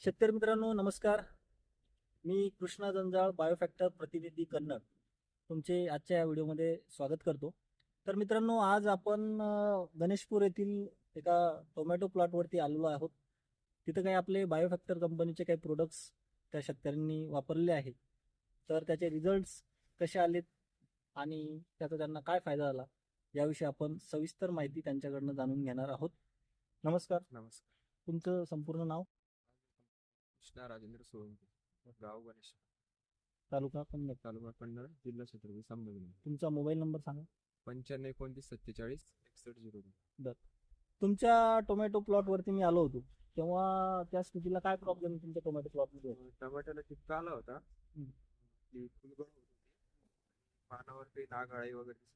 शेतकरी मित्रांनो नमस्कार. मी कृष्णा जंजाळ बायोफॅक्टर प्रतिनिधी कन्नड. तुमचे आजच्या या व्हिडिओमध्ये स्वागत करतो. तर मित्रांनो आज आपण गणेशपूर येथील एका टोमॅटो प्लॉटवरती आलेलो आहोत. तिथं काही आपले बायोफॅक्टर कंपनीचे काही प्रोडक्ट्स त्या शेतकऱ्यांनी वापरले आहेत. तर त्याचे रिझल्ट्स कसे आलेत आणि त्याचा त्यांना काय फायदा झाला याविषयी आपण सविस्तर माहिती त्यांच्याकडनं जाणून घेणार आहोत. नमस्कार. नमस्कार. तुमचं संपूर्ण नाव? कृष्णा राजेंद्र सोळंके गाव गणेश. तालुका कन्नड तालुका कन्नड जिल्हा छत्रपती संभाजीनगर तुमचा मोबाईल नंबर सांगा. पंच्याण्णव एकोणतीस सत्तेचाळीस एकसष्ट झिरो दोन. तुमच्या टोमॅटो प्लॉट वरती मी आलो होतो. तेव्हा त्या स्थितीला काय प्रॉब्लेम तुमच्या टोमॅटो प्लॉटमध्ये? होता? टमाट्याला टिपका आला होता. ती फुलगळ पानावर काही नागाळे वगैरे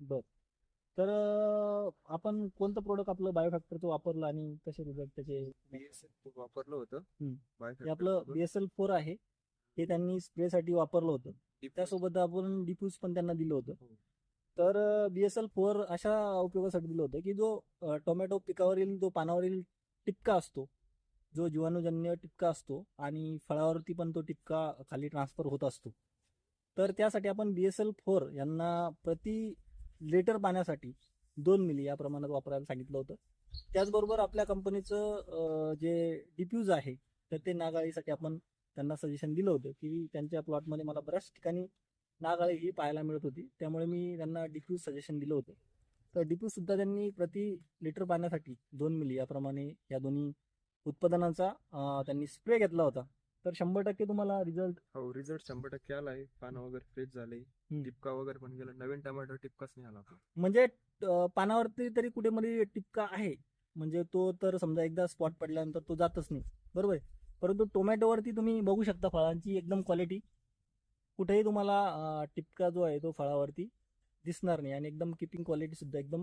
बर. तर आपण कोणतं प्रोडक्ट आपलं बायोफॅक्टरचं वापरलं आणि कसे रिझल्ट त्याचे? वापरलं होतं. हे आपलं. बीएसएल फोर आहे. हे त्यांनी स्प्रेसाठी वापरलं होतं. त्यासोबत आपण डिफ्यूज पण त्यांना दिलं होतं. हो. तर बीएसएल फोर अशा उपयोगासाठी दिलं होतं की जो टोमॅटो पिकावरील जो पानावरील टिपका असतो. जो जीवाणूजन्य टिपका असतो आणि फळावरती पण तो टिपका खाली ट्रान्सफर होत असतो. तर त्यासाठी आपण बीएसएल फोर यांना प्रति लिटर पाण्यासाठी दोन मिली या प्रमाणात वापरायला सांगितलं होतं. त्याचबरोबर आपल्या कंपनीचं जे डिफ्यूज आहे तर ते नागाळीसाठी आपण त्यांना सजेशन दिलं होतं की त्यांच्या प्लॉटमध्ये मला बऱ्याच ठिकाणी नागाळी ही पाहायला मिळत होती. त्यामुळे मी त्यांना डिफ्यूज सजेशन दिलं होतं. तर डिफ्यूज सुद्धा त्यांनी प्रति लिटर पाण्यासाठी दोन मिली याप्रमाणे या दोन्ही उत्पादनांचा त्यांनी स्प्रे घेतला होता. तर शंभर टक्के तुम्हाला रिझल्ट हो रिझल्ट शंभर टक्के आलाय. पानं वगैरे फ्रेश झाले. टिपका वगैरे पण गेला. नवीन टमाटर टिपकाच नाही आला. म्हणजे अं, पानावरती तरी कुठे मध्ये टिपका आहे. म्हणजे तो तर समजा एकदा स्पॉट पडल्यानंतर तो जातच नाही. बरोबर? आहे परंतु टोमॅटोवरती तुम्ही बघू शकता फळांची एकदम क्वालिटी कुठेही तुम्हाला अं, टिपका जो आहे तो फळावरती दिसणार नाही. आणि एकदम किपिंग क्वालिटी सुद्धा एकदम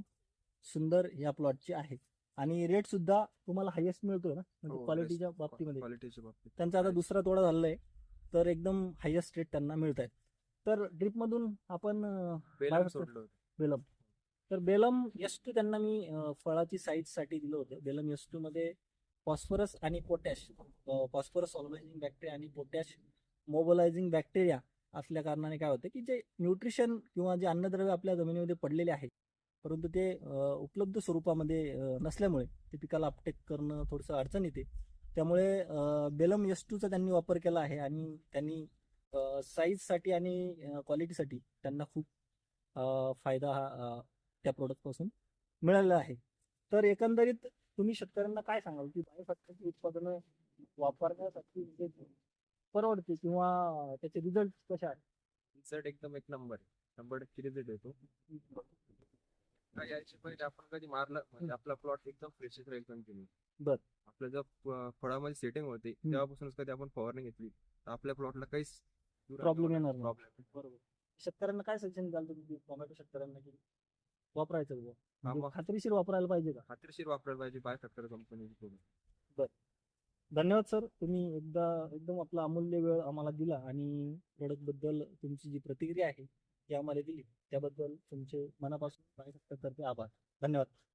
सुंदर या प्लॉटची आहे. आणि रेट सुद्धा तुम्हाला हायेस्ट मिळतोय ना. म्हणजे हो, क्वालिटीच्या best. बाबतीमध्ये. क्वालिटीच्या बाबतीत. त्यांचा आता दुसरा तोडा झालेला आहे तर एकदम हायेस्ट रेट त्यांना मिळत आहे तर ड्रिपमधून आपण अं, बेलम Biofactor- सोडलं होतं. बेलम. तर बेलम एस टू त्यांना मी अं, फळाची साईजसाठी दिलं होतं. बेलम एस टू मध्ये फॉस्फरस आणि पोटॅश फॉस्फरस ऑल्बायझिंग बॅक्टेरिया आणि पोटॅश मोबलायझिंग बॅक्टेरिया असल्या कारणाने काय होतं की जे न्यूट्रिशन किंवा जे अन्नद्रव्य आपल्या जमिनीमध्ये पडलेले आहे परंतु ते उपलब्ध स्वरूपामध्ये नसल्यामुळे ते पिकाला अपटेक करणं थोडंसं अडचण येते. त्यामुळे बेलम एस टूचा त्यांनी वापर केला आहे आणि त्यांनी साईजसाठी आणि क्वालिटीसाठी त्यांना खूप फायदा हा त्या प्रोडक्टपासून मिळालेला आहे. तर एकंदरीत तुम्ही शेतकऱ्यांना काय सांगाल की बायोफॅक्टरची उत्पादनं वापरण्यासाठी जे परवडते किंवा त्याचे रिझल्ट कसे आहेत? रिझल्ट एकदम एक नंबर आहे. टक्के रिझल्ट येतो पहिले आपण कधी मारलं म्हणजे आपला प्लॉट एकदम फ्रेश राहील कंटिन्यू बर. आपलं जर फळामध्ये सेटिंग होते. तेव्हापासूनच कधी आपण फवारणी घेतली. तर आपल्या प्लॉटला काहीच Problem येणार नाही. प्रॉब्लेम बरोबर. शेतकऱ्यांना काय सजेशन द्याल तुम्ही टोमॅटो शेतकऱ्यांना की वापरायचं? म्हणजे खात्रीशीर वापरायला पाहिजे का? खात्रीशीर वापरायला पाहिजे बाय फॅक्टर कंपनीची धन्यवाद सर. तुम्ही एकदा एकदम आपला अमूल्य वेळ आम्हाला दिला आणि प्रोडक्टबद्दल तुमची जी प्रतिक्रिया आहे ती आम्हाला दिली. त्याबद्दल तुमचे मनापासून तर्फे आभार. धन्यवाद.